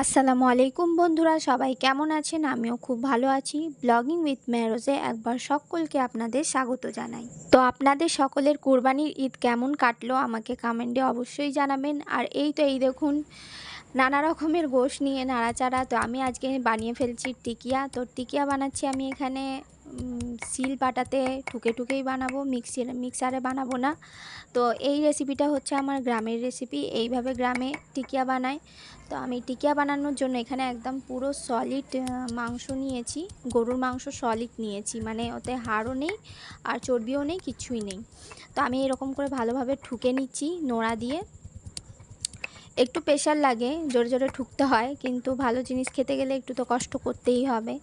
আসসালামু আলাইকুম বন্ধুরা, সবাই কেমন আছেন? আমিও খুব ভালো আছি। ব্লগিং উইথ মেরোজে একবার সকলকে আপনাদের স্বাগত জানাই। তো আপনাদের সকলের কোরবানির ঈদ কেমন কাটলো আমাকে কমেন্টে অবশ্যই জানাবেন। আর এই তো এই দেখুন, নানা রকমের গোশ নিয়ে নাড়াচাড়া। তো আমি আজকে বানিয়ে ফেলছি টিকিয়া। তো টিকিয়া বানাচ্ছি আমি এখানে শিল পাটাতে ঠুকে ঠুকেই বানাবো মিক্সির মিক্সারে বানাবো না। তো এই রেসিপিটা হচ্ছে আমার গ্রামের রেসিপি এইভাবে গ্রামে টিকিয়া বানায় তো আমি টিকিয়া বানানোর জন্য এখানে একদম পুরো সলিড মাংস নিয়েছি, গরুর মাংস সলিড নিয়েছি। মানে ওতে হাড়ও নেই আর চর্বিও নেই, কিছুই নেই। তো আমি এরকম করে ভালোভাবে ঠুকে নিচ্ছি নোড়া দিয়ে। একটু প্রেশার লাগে, জোরে জোরে ঠুকতে হয়, কিন্তু ভালো জিনিস খেতে গেলে একটু তো কষ্ট করতেই হবে।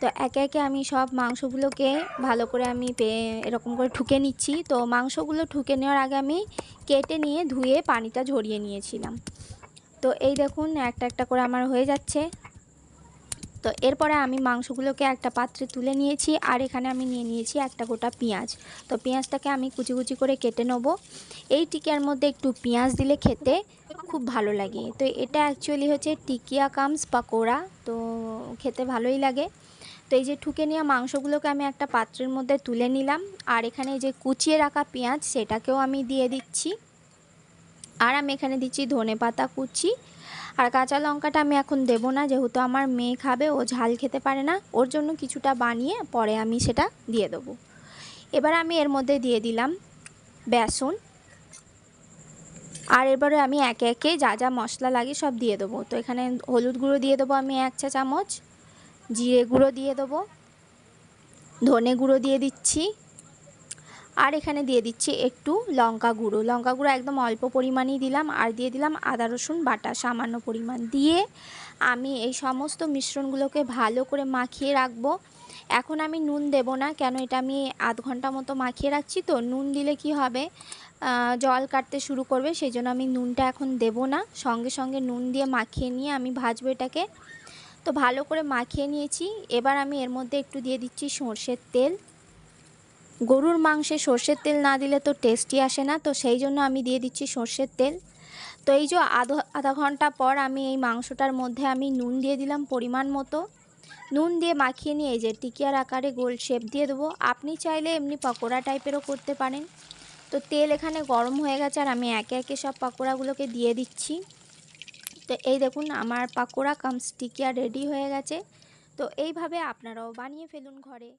তো একে একে আমি সব মাংসগুলোকে ভালো করে আমি এরকম করে ঠুকে নিচ্ছি। তো মাংসগুলো ঠুকে নেওয়ার আগে আমি কেটে নিয়ে ধুয়ে পানিটা ঝরিয়ে নিয়েছিলাম। তো এই দেখুন একটা একটা করে আমার হয়ে যাচ্ছে। তো এরপরে আমি মাংসগুলোকে একটা পাত্রে তুলে নিয়েছি আর এখানে আমি নিয়ে নিয়েছি একটা গোটা পেঁয়াজ। তো পেঁয়াজটাকে আমি কুচি কুচি করে কেটে নেব। এই টিকিয়ার মধ্যে একটু পেঁয়াজ দিলে খেতে খুব ভালো লাগে। তো এটা অ্যাকচুয়ালি হচ্ছে টিকিয়া কামস পাকোড়া। তো খেতে ভালোই লাগে। তো এই যে ঠুকে নেওয়া মাংসগুলোকে আমি একটা পাত্রের মধ্যে তুলে নিলাম। আর এখানে যে কুচিয়ে রাখা পেঁয়াজ, সেটাকেও আমি দিয়ে দিচ্ছি। আর আমি এখানে দিচ্ছি ধনে পাতা কুচি। আর কাঁচা লঙ্কাটা আমি এখন দেবো না, যেহেতু আমার মেয়ে খাবে, ও ঝাল খেতে পারে না। ওর জন্য কিছুটা বানিয়ে পরে আমি সেটা দিয়ে দেবো। এবার আমি এর মধ্যে দিয়ে দিলাম বেসন। আর এবারে আমি একে একে যা যা মশলা লাগে সব দিয়ে দেবো। তো এখানে হলুদ গুঁড়ো দিয়ে দেবো আমি এক চা চামচ। জিরে গুঁড়ো দিয়ে দেবো, ধনে গুঁড়ো দিয়ে দিচ্ছি, আর এখানে দিয়ে দিচ্ছি একটু লঙ্কা গুঁড়ো। লঙ্কা গুঁড়ো একদম অল্প পরিমাণেই দিলাম, আর দিয়ে দিলাম আদা, রসুন, বাটা সামান্য পরিমাণ দিয়ে আমি এই সমস্ত মিশ্রণগুলোকে ভালো করে মাখিয়ে রাখব। এখন আমি নুন দেব না, কেন এটা আমি আধ ঘণ্টা মতো মাখিয়ে রাখছি তো, নুন দিলে কি হবে? জল কাটতে শুরু করবে, সেই জন্য আমি নুনটা এখন দেব না। সঙ্গে সঙ্গে নুন দিয়ে মাখিয়ে নিয়ে আমি ভাজবো এটাকে। তো ভালো করে মাখিয়ে নিয়েছি। এবার আমি এর মধ্যে একটু দিয়ে দিচ্ছি সর্ষের তেল। গরুর মাংসে সর্ষের তেল না দিলে তো টেস্টই আসে না, তো সেই জন্য আমি দিয়ে দিচ্ছি সর্ষের তেল। তো এই যে আধা আধা ঘণ্টা পর আমি এই মাংসটার মধ্যে আমি নুন দিয়ে দিলাম পরিমাণ মতো। নুন দিয়ে মাখিয়ে নিয়ে এই যে টিকিয়ার আকারে গোল শেপ দিয়ে দেবো। আপনি চাইলে এমনি পকোড়া টাইপেরও করতে পারেন। তো তেল এখানে গরম হয়ে গেছে আর আমি একে একে সব পকোড়াগুলোকে দিয়ে দিচ্ছি। তো এই দেখুন আমার পাকোড়া কাম স্টিকিয়া রেডি হয়ে গেছে। তো এইভাবে আপনারাও বানিয়ে ফেলুন ঘরে।